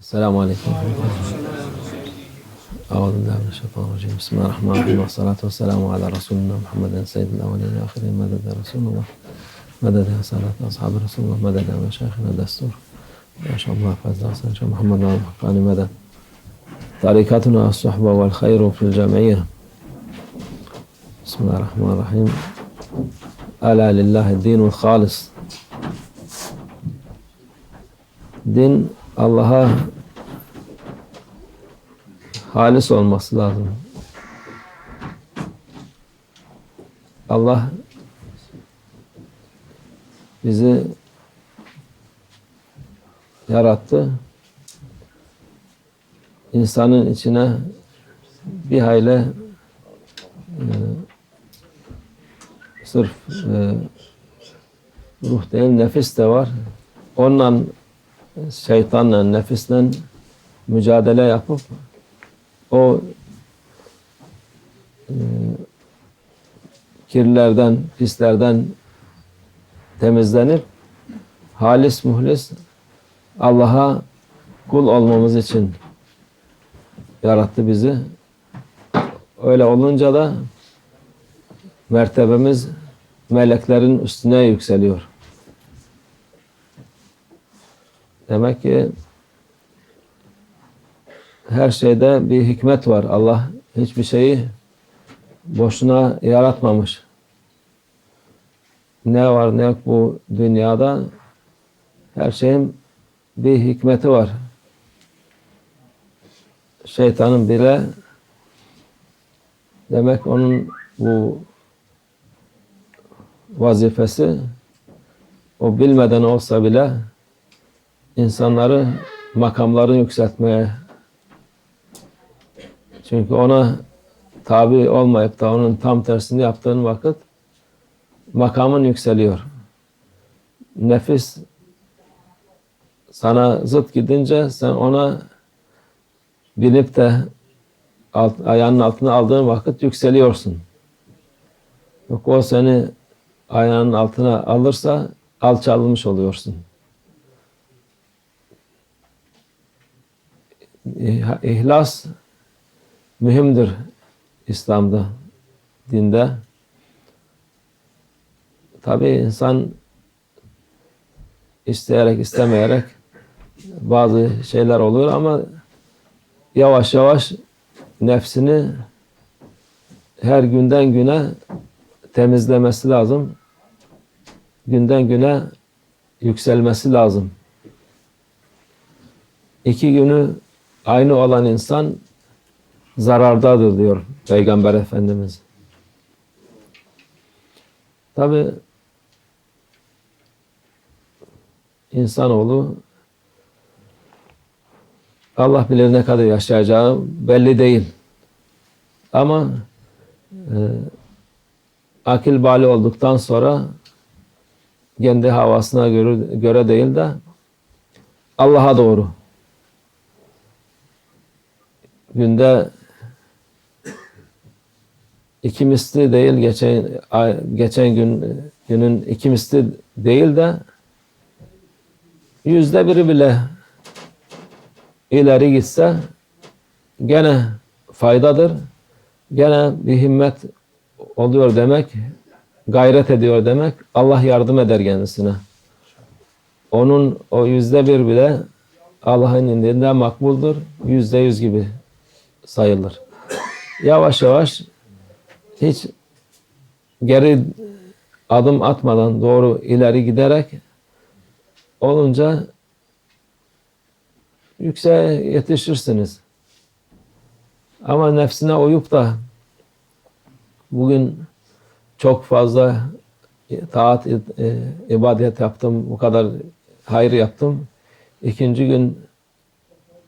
السلام عليكم. أعوذ بالله من الشيطان الرجيم. بسم الله الرحمن الرحيم. والصلاة والسلام على رسولنا محمد سيد الأولين والآخرين مدد رسول الله مدد يا سادة أصحاب رسول الله مدد يا مشايخنا الدستور. ما شاء الله فاز حسن شاء محمد وعلى الحقاني مدد. طريقتنا الصحبة والخير في الجمعية. بسم الله الرحمن الرحيم. ألا لله الدين الخالص. din Allah'a halis olması lazım. Allah bizi yarattı. İnsanın içine bir hayli e, sırf e, ruh değil nefis de var. Onunla şeytanla, nefisle mücadele yapıp o e, kirlerden, pislerden temizlenip halis muhlis Allah'a kul olmamız için yarattı bizi. Öyle olunca da mertebemiz meleklerin üstüne yükseliyor. Demek ki her şeyde bir hikmet var. Allah hiçbir şeyi boşuna yaratmamış. Ne var ne yok bu dünyada her şeyin bir hikmeti var. Şeytanın bile demek onun bu vazifesi o bilmeden olsa bile insanları makamları yükseltmeye çünkü ona tabi olmayıp da onun tam tersini yaptığın vakit makamın yükseliyor. Nefis sana zıt gidince sen ona binip de alt, ayağının altına aldığın vakit yükseliyorsun. Yok o seni ayağının altına alırsa alçalmış oluyorsun. İhlas mühimdir İslam'da, dinde. Tabi insan isteyerek istemeyerek bazı şeyler oluyor ama yavaş yavaş nefsini her günden güne temizlemesi lazım. Günden güne yükselmesi lazım. İki günü aynı olan insan zarardadır diyor Peygamber Efendimiz. Tabi insanoğlu Allah bilir ne kadar yaşayacağı belli değil. Ama e, akil bali olduktan sonra kendi havasına göre, göre değil de Allah'a doğru günde iki misli değil geçen geçen gün günün iki misli değil de yüzde biri bile ileri gitse gene faydadır. Gene bir himmet oluyor demek, gayret ediyor demek. Allah yardım eder kendisine. Onun o yüzde bir bile Allah'ın indinde makbuldur. Yüzde yüz gibi sayılır. Yavaş yavaş hiç geri adım atmadan doğru ileri giderek olunca yükseğe yetişirsiniz. Ama nefsine uyup da bugün çok fazla taat, e, ibadet yaptım, bu kadar hayır yaptım. İkinci gün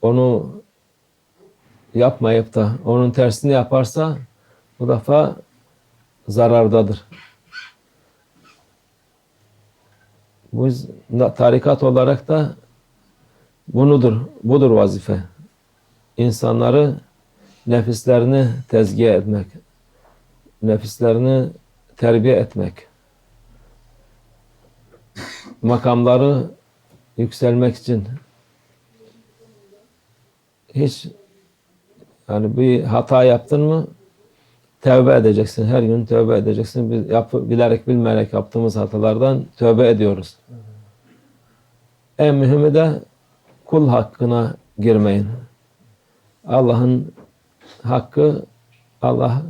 onu yapmayıp da onun tersini yaparsa bu defa zarardadır. Bu tarikat olarak da bunudur, budur vazife. İnsanları nefislerini tezgiye etmek, nefislerini terbiye etmek, makamları yükselmek için hiç yani bir hata yaptın mı tövbe edeceksin. Her gün tövbe edeceksin. Biz yap, bilerek bilmeyerek yaptığımız hatalardan tövbe ediyoruz. En mühimi de kul hakkına girmeyin. Allah'ın hakkı Allah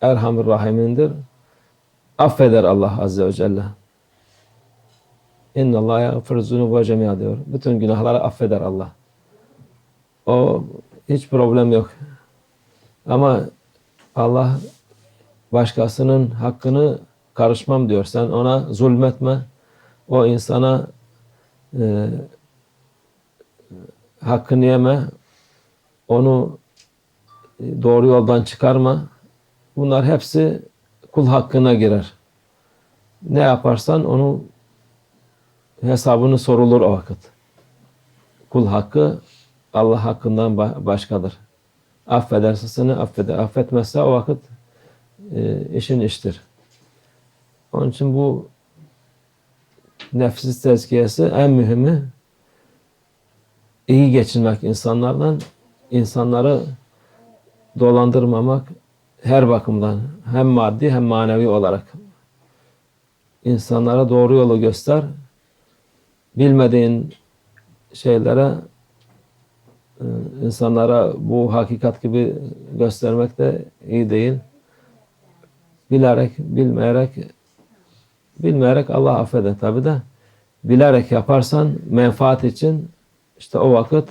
Erhamur Rahimindir. Affeder Allah Azze ve Celle. İnna Allah yagfir zunuba cemia diyor. Bütün günahları affeder Allah. O hiç problem yok. Ama Allah başkasının hakkını karışmam diyor. Sen ona zulmetme. O insana e, hakkını yeme. Onu doğru yoldan çıkarma. Bunlar hepsi kul hakkına girer. Ne yaparsan onu hesabını sorulur o vakit. Kul hakkı Allah hakkından başkadır. Affederse seni affeder. Affetmezse o vakit e, işin iştir. Onun için bu nefsi tezkiyesi en mühimi iyi geçinmek insanlardan, insanları dolandırmamak her bakımdan hem maddi hem manevi olarak insanlara doğru yolu göster. Bilmediğin şeylere insanlara bu hakikat gibi göstermek de iyi değil. Bilerek, bilmeyerek bilmeyerek Allah affeder tabi de bilerek yaparsan menfaat için işte o vakit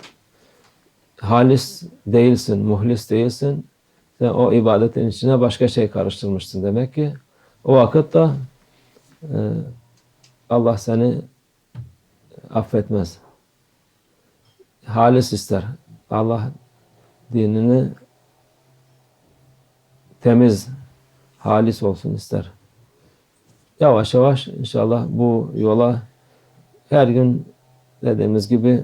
halis değilsin, muhlis değilsin. Sen o ibadetin içine başka şey karıştırmışsın demek ki. O vakit de e, Allah seni affetmez. Halis ister. Allah dinini temiz, halis olsun ister. Yavaş yavaş inşallah bu yola her gün dediğimiz gibi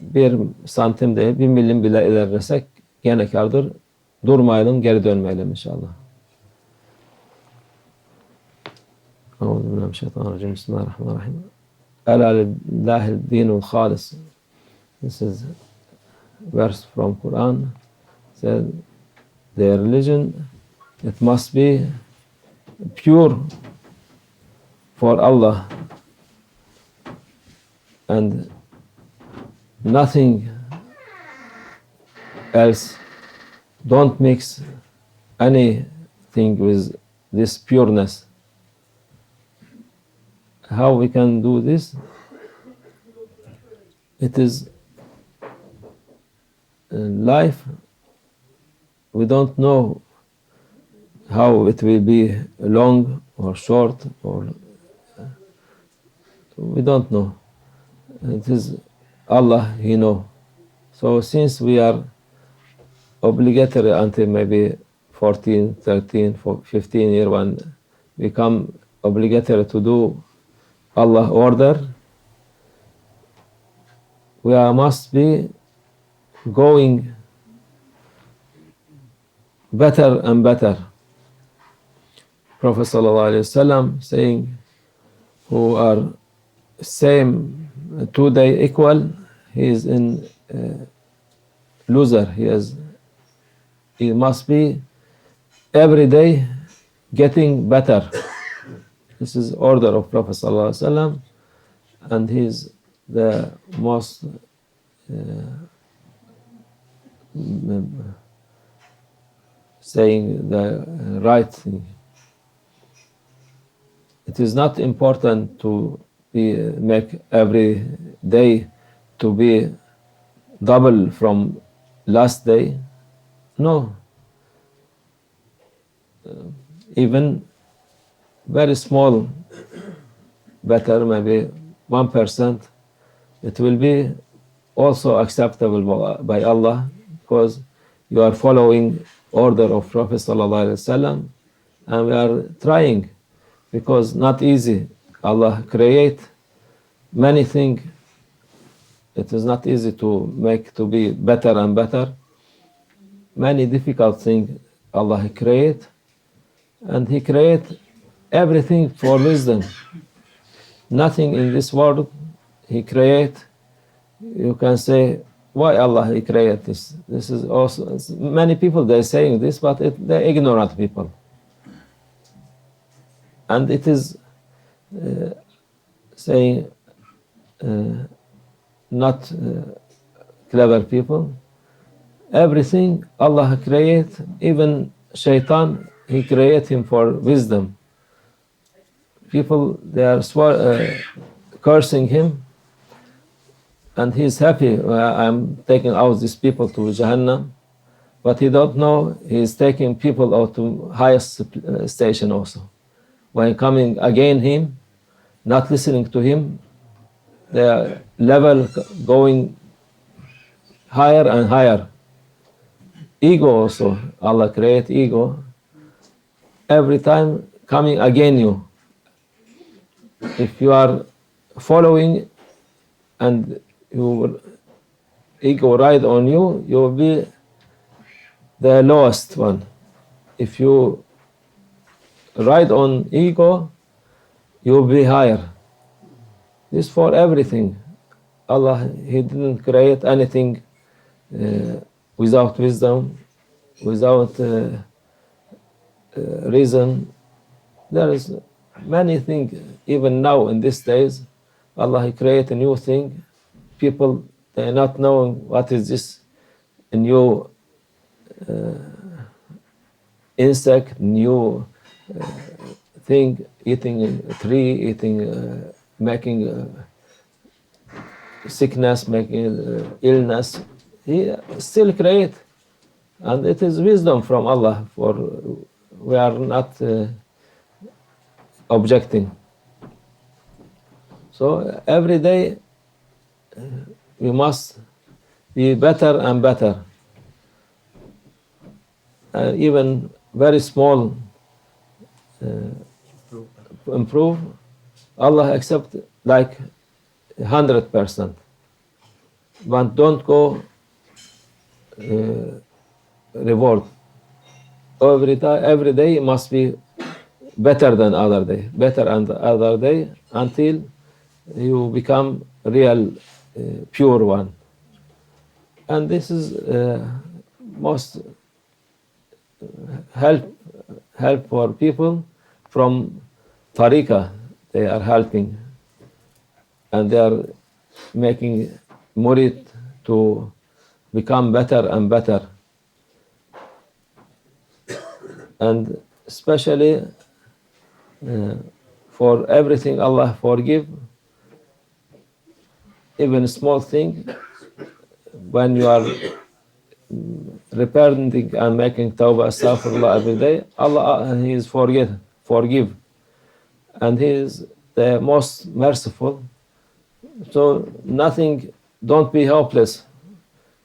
bir santim değil, bir milim bile ilerlesek gene kardır. Durmayalım, geri dönmeyelim inşallah. Euzubillahimineşşeytanirracim. Bismillahirrahmanirrahim. Ela lillahi dinul halis. This is verse from Quran. Said their religion it must be pure for Allah and nothing else. Don't mix anything with this pureness. How we can do this? It is life. We don't know how it will be long or short or uh, we don't know. It is Allah, He know. So since we are obligatory until maybe 14, 13, 15 year when become obligatory to do Allah order, we must be going better and better. Prophet ﷺ saying, who are same two day equal, he is in uh, loser. He is he must be every day getting better. This is order of Prophet ﷺ, and he is the most uh, saying the right thing. It is not important to be make every day to be double from last day. No. Uh, even very small, better, maybe 1%, it will be also acceptable by Allah because you are following order of Prophet Wasallam, and we are trying because not easy. Allah create many things. It is not easy to make to be better and better. Many difficult things Allah create, and He create everything for wisdom. Nothing in this world He create, you can say why Allah He created this. This is also many people they're saying this, but it, they're ignorant people, and it is uh, saying uh, not uh, clever people. Everything Allah create, even shaitan, He create him for wisdom. People they are uh, cursing him and he's happy uh, I'm taking out these people to Jahannam, but he don't know he's taking people out to highest uh, station also. When coming again him, not listening to him, their level going higher and higher. Ego also, Allah create ego. Every time coming again you. If you are following and your ego ride on you, you will be the lowest one. If you ride on ego, you will be higher. This for everything. Allah, He didn't create anything uh, without wisdom, without uh, uh, reason. There is many things, even now in these days, Allah He create a new thing people not knowing what is this new uh, insect, new uh, thing, eating tree, eating, uh, making uh, sickness, making uh, illness. He still create, and it is wisdom from Allah. For we are not uh, objecting. So every day we must be better and better. Uh, even very small uh, improve, Allah accept like hundred percent. But don't go uh, reward. Every time, every day must be better than other day, better and other day until you become real pure one. And this is uh, most help help for people from tariqa. They are helping, and they are making murid to become better and better. And especially uh, for everything Allah forgive even small thing, when you are mm, repenting and making tawbah, astaghfirullah every day, Allah uh, He is forget, forgive, and He is the most merciful. So nothing, don't be helpless.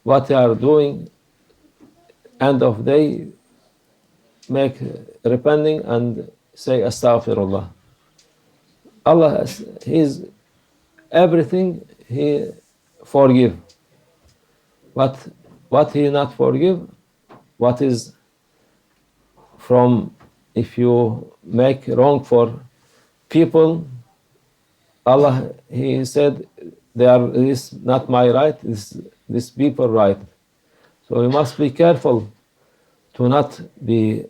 What you are doing, end of day, make repenting and say astaghfirullah. Allah, He is everything he forgive. But what he not forgive, what is from if you make wrong for people, Allah he said they are this not my right, this this people right. So we must be careful to not be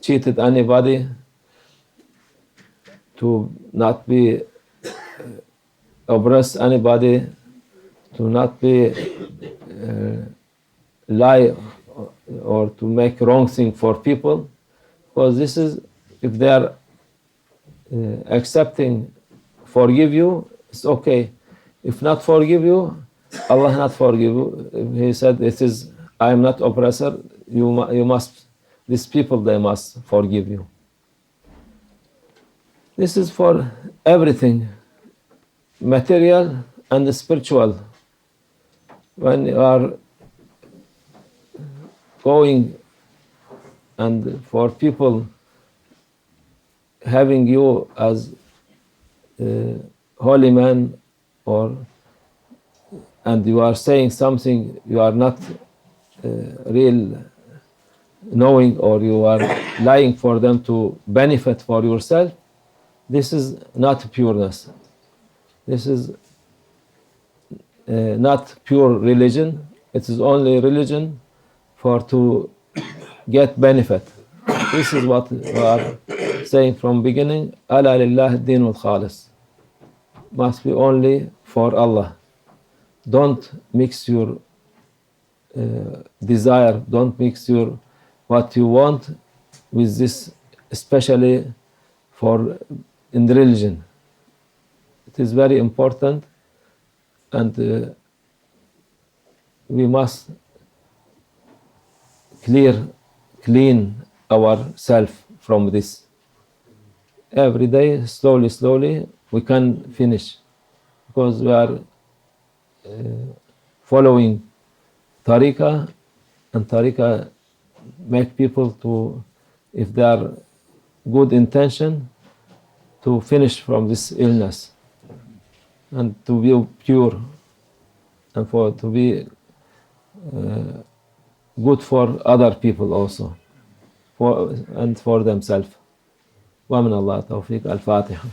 cheated anybody, to not be oppress anybody, to not be uh, lie or to make wrong thing for people, because this is if they are uh, accepting, forgive you, it's okay. If not forgive you, Allah not forgive you. He said, "It is I am not oppressor. You you must these people they must forgive you." This is for everything material and spiritual. When you are going and for people having you as holy man or and you are saying something you are not uh, real knowing or you are lying for them to benefit for yourself this is not pureness this is uh, not pure religion. It is only religion for to get benefit. This is what we are saying from beginning. Ala lillah din al khalis. Must be only for Allah. Don't mix your uh, desire. Don't mix your what you want with this, especially for in the religion. It is very important, and uh, we must clear, clean ourselves from this. Every day, slowly, slowly, we can finish because we are uh, following tariqah, and tariqah make people to, if they are good intention, to finish from this illness and to be pure and for to be uh, good for other people also for and for themselves ومن الله توفيق الفاتحة